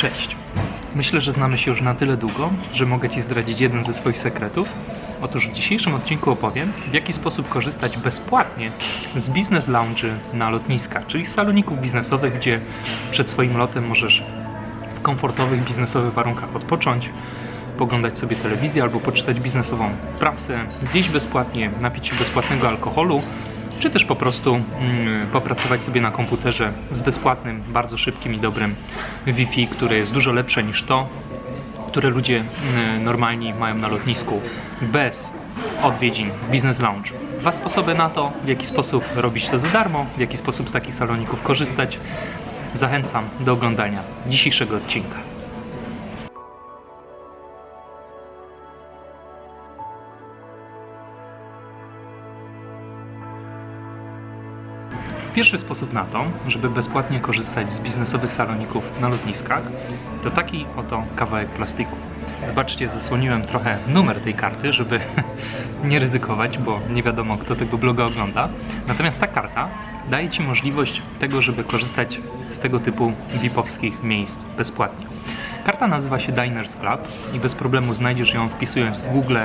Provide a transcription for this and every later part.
Cześć. Myślę, że znamy się już na tyle długo, że mogę Ci zdradzić jeden ze swoich sekretów. Otóż w dzisiejszym odcinku opowiem, w jaki sposób korzystać bezpłatnie z biznes lounge na lotniskach, czyli z saloników biznesowych, gdzie przed swoim lotem możesz w komfortowych biznesowych warunkach odpocząć, poglądać sobie telewizję albo poczytać biznesową prasę, zjeść bezpłatnie, napić się bezpłatnego alkoholu, czy też po prostu mm, popracować sobie na komputerze z bezpłatnym, bardzo szybkim i dobrym Wi-Fi, które jest dużo lepsze niż to, które ludzie mm, normalni mają na lotnisku bez odwiedzin Business Lounge. Dwa sposoby na to, w jaki sposób robić to za darmo, w jaki sposób z takich saloników korzystać. Zachęcam do oglądania dzisiejszego odcinka. Pierwszy sposób na to, żeby bezpłatnie korzystać z biznesowych saloników na lotniskach, to taki oto kawałek plastiku. Wybaczcie, zasłoniłem trochę numer tej karty, żeby nie ryzykować, bo nie wiadomo, kto tego bloga ogląda. Natomiast ta karta daje Ci możliwość tego, żeby korzystać z tego typu VIP-owskich miejsc bezpłatnie. Karta nazywa się Diners Club i bez problemu znajdziesz ją wpisując w Google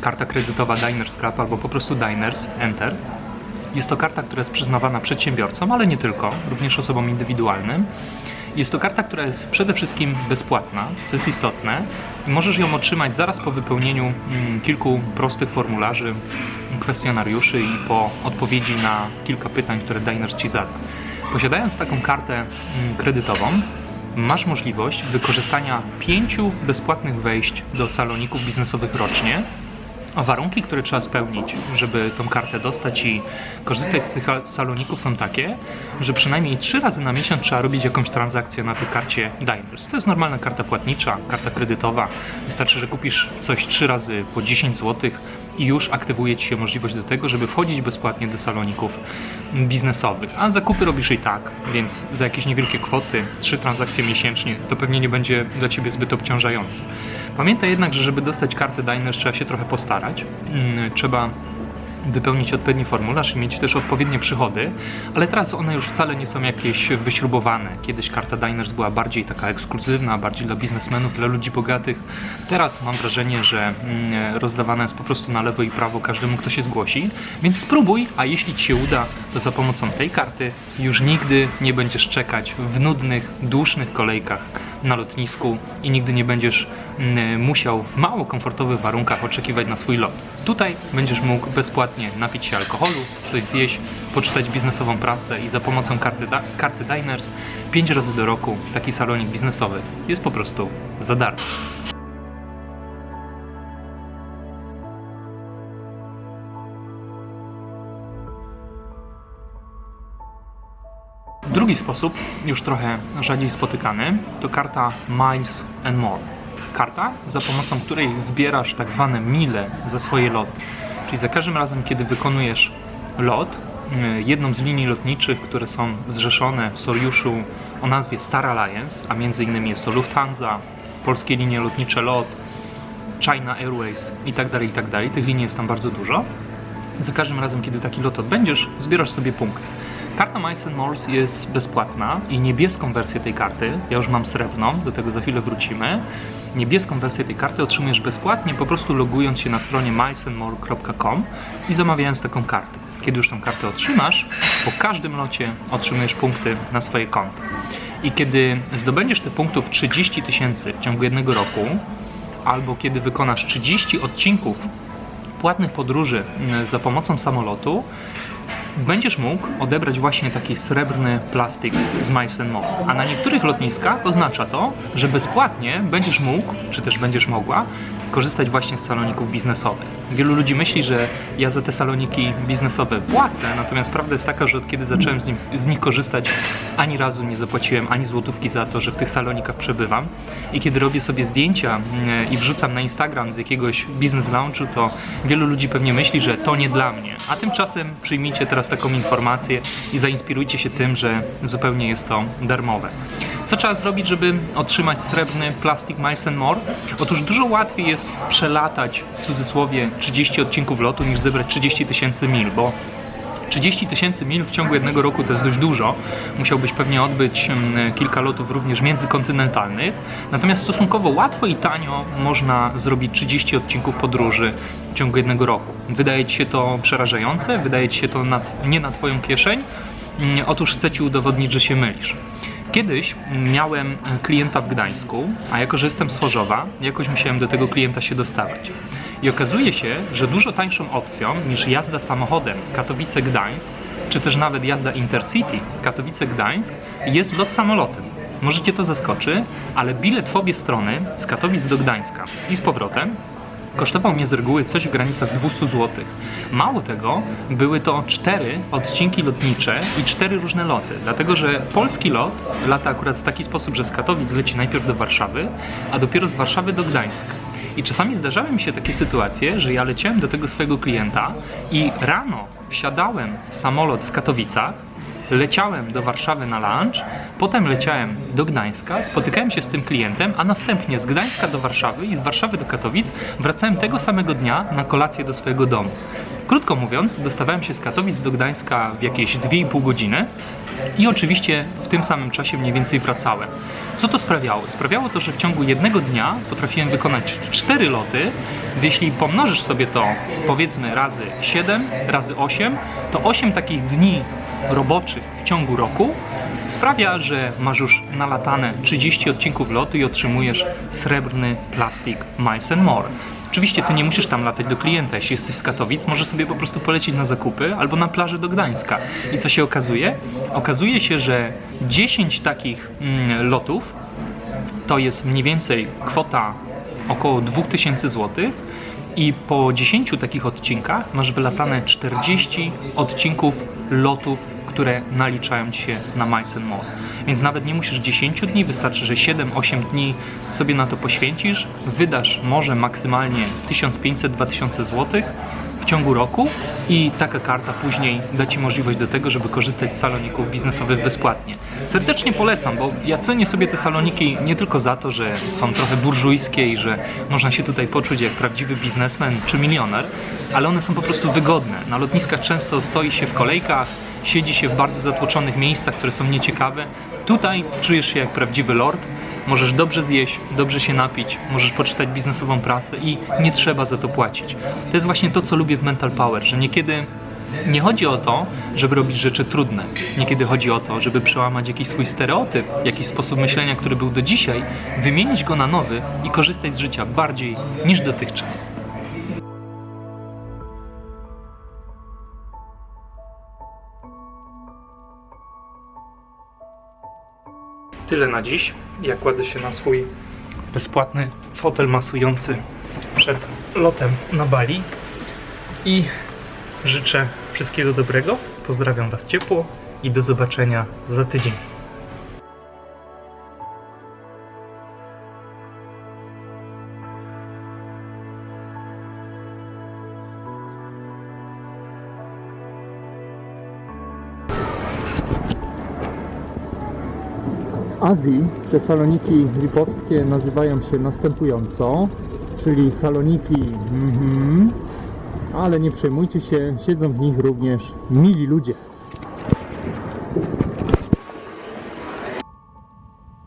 karta kredytowa Diners Club albo po prostu Diners, Enter. Jest to karta, która jest przyznawana przedsiębiorcom, ale nie tylko, również osobom indywidualnym. Jest to karta, która jest przede wszystkim bezpłatna, co jest istotne, możesz ją otrzymać zaraz po wypełnieniu mm, kilku prostych formularzy, kwestionariuszy i po odpowiedzi na kilka pytań, które Diners Ci zada. Posiadając taką kartę mm, kredytową, masz możliwość wykorzystania pięciu bezpłatnych wejść do saloników biznesowych rocznie, a warunki, które trzeba spełnić, żeby tą kartę dostać i korzystać z tych saloników są takie, że przynajmniej trzy razy na miesiąc trzeba robić jakąś transakcję na tej karcie Diners. To jest normalna karta płatnicza, karta kredytowa. Wystarczy, że kupisz coś trzy razy po 10 zł i już aktywuje Ci się możliwość do tego, żeby wchodzić bezpłatnie do saloników biznesowych. A zakupy robisz i tak, więc za jakieś niewielkie kwoty, trzy transakcje miesięcznie, to pewnie nie będzie dla Ciebie zbyt obciążające. Pamiętaj jednak, że żeby dostać kartę Diners trzeba się trochę postarać. Mm, Trzeba wypełnić odpowiedni formularz i mieć też odpowiednie przychody, ale teraz one już wcale nie są jakieś wyśrubowane. Kiedyś karta Diners była bardziej taka ekskluzywna, bardziej dla biznesmenów, dla ludzi bogatych. Teraz mam wrażenie, że mm, rozdawana jest po prostu na lewo i prawo każdemu, kto się zgłosi, więc spróbuj, a jeśli Ci się uda, to za pomocą tej karty już nigdy nie będziesz czekać w nudnych, dłużnych kolejkach na lotnisku i nigdy nie będziesz musiał w mało komfortowych warunkach oczekiwać na swój lot. Tutaj będziesz mógł bezpłatnie napić się alkoholu, coś zjeść, poczytać biznesową prasę i za pomocą karty, karty Diners 5 razy do roku taki salonik biznesowy jest po prostu za darmo. Drugi sposób, już trochę rzadziej spotykany, to karta Miles and More. Karta, za pomocą której zbierasz tak zwane mile za swoje loty. Czyli za każdym razem, kiedy wykonujesz lot, y, jedną z linii lotniczych, które są zrzeszone w sojuszu o nazwie Star Alliance, a między innymi jest to Lufthansa, Polskie Linie Lotnicze LOT, China Airways i tak dalej, i tak. Tych linii jest tam bardzo dużo. Za każdym razem, kiedy taki lot odbędziesz, zbierasz sobie punkty. Karta Miles Morse jest bezpłatna i niebieską wersję tej karty, ja już mam srebrną, do tego za chwilę wrócimy. Niebieską wersję tej karty otrzymujesz bezpłatnie, po prostu logując się na stronie milesandmore.com i zamawiając taką kartę. Kiedy już tą kartę otrzymasz, po każdym locie otrzymujesz punkty na swoje konto. I kiedy zdobędziesz te punktów 30 tysięcy w ciągu jednego roku, albo kiedy wykonasz 30 odcinków płatnych podróży mm, za pomocą samolotu, będziesz mógł odebrać właśnie taki srebrny plastik z Miles More. A na niektórych lotniskach oznacza to, że bezpłatnie będziesz mógł, czy też będziesz mogła, korzystać właśnie z saloników biznesowych. Wielu ludzi myśli, że ja za te saloniki biznesowe płacę, natomiast prawda jest taka, że od kiedy zacząłem z, nim, z nich korzystać, ani razu nie zapłaciłem ani złotówki za to, że w tych salonikach przebywam. I kiedy robię sobie zdjęcia mm, i wrzucam na Instagram z jakiegoś biznes lounge'u, to wielu ludzi pewnie myśli, że to nie dla mnie. A tymczasem przyjmijcie teraz taką informację i zainspirujcie się tym, że zupełnie jest to darmowe. Co trzeba zrobić, żeby otrzymać srebrny plastik Miles More? Otóż dużo łatwiej jest przelatać w cudzysłowie 30 odcinków lotu niż zebrać 30 tysięcy mil, bo 30 tysięcy mil w ciągu jednego roku to jest dość dużo. Musiałbyś pewnie odbyć mm, kilka lotów również międzykontynentalnych. Natomiast stosunkowo łatwo i tanio można zrobić 30 odcinków podróży w ciągu jednego roku. Wydaje Ci się to przerażające? Wydaje Ci się to nad, nie na Twoją kieszeń? Mm, Otóż chcę Ci udowodnić, że się mylisz. Kiedyś miałem klienta w Gdańsku, a jako, że jestem z Chorzowa, jakoś musiałem do tego klienta się dostawać. I okazuje się, że dużo tańszą opcją niż jazda samochodem Katowice-Gdańsk, czy też nawet jazda Intercity Katowice-Gdańsk jest lot samolotem. Może Cię to zaskoczy, ale bilet w obie strony z Katowic do Gdańska i z powrotem kosztował mnie z reguły coś w granicach 200 zł. Mało tego, były to cztery odcinki lotnicze i cztery różne loty, dlatego że polski lot lata akurat w taki sposób, że z Katowic leci najpierw do Warszawy, a dopiero z Warszawy do Gdańska. I czasami zdarzały mi się takie sytuacje, że ja leciałem do tego swojego klienta i rano wsiadałem w samolot w Katowicach, leciałem do Warszawy na lunch, potem leciałem do Gdańska, spotykałem się z tym klientem, a następnie z Gdańska do Warszawy i z Warszawy do Katowic wracałem tego samego dnia na kolację do swojego domu. Krótko mówiąc, dostawałem się z Katowic do Gdańska w jakieś 2,5 godziny i oczywiście w tym samym czasie mniej więcej wracałem. Co to sprawiało? Sprawiało to, że w ciągu jednego dnia potrafiłem wykonać 4 loty, więc jeśli pomnożysz sobie to powiedzmy razy 7, razy 8, to 8 takich dni roboczych w ciągu roku sprawia, że masz już nalatane 30 odcinków lotu i otrzymujesz srebrny plastik Miles More. Oczywiście ty nie musisz tam latać do klienta. Jeśli jesteś z Katowic, możesz sobie po prostu polecieć na zakupy albo na plażę do Gdańska. I co się okazuje? Okazuje się, że 10 takich mm, lotów to jest mniej więcej kwota około 2000 zł i po 10 takich odcinkach masz wylatane 40 odcinków lotów, które naliczają ci się na Miles and More. Więc nawet nie musisz 10 dni, wystarczy, że 7-8 dni sobie na to poświęcisz, wydasz może maksymalnie 1500-2000 zł w ciągu roku i taka karta później da Ci możliwość do tego, żeby korzystać z saloników biznesowych bezpłatnie. Serdecznie polecam, bo ja cenię sobie te saloniki nie tylko za to, że są trochę burżujskie i że można się tutaj poczuć jak prawdziwy biznesmen czy milioner, ale one są po prostu wygodne. Na lotniskach często stoi się w kolejkach, siedzi się w bardzo zatłoczonych miejscach, które są nieciekawe. Tutaj czujesz się jak prawdziwy lord, możesz dobrze zjeść, dobrze się napić, możesz poczytać biznesową prasę i nie trzeba za to płacić. To jest właśnie to, co lubię w Mental Power, że niekiedy nie chodzi o to, żeby robić rzeczy trudne. Niekiedy chodzi o to, żeby przełamać jakiś swój stereotyp, jakiś sposób myślenia, który był do dzisiaj, wymienić go na nowy i korzystać z życia bardziej niż dotychczas. Tyle na dziś. Ja kładę się na swój bezpłatny fotel masujący przed lotem na Bali i życzę wszystkiego dobrego. Pozdrawiam Was ciepło i do zobaczenia za tydzień. Azji te saloniki lipowskie nazywają się następująco, czyli saloniki mhm, ale nie przejmujcie się, siedzą w nich również mili ludzie.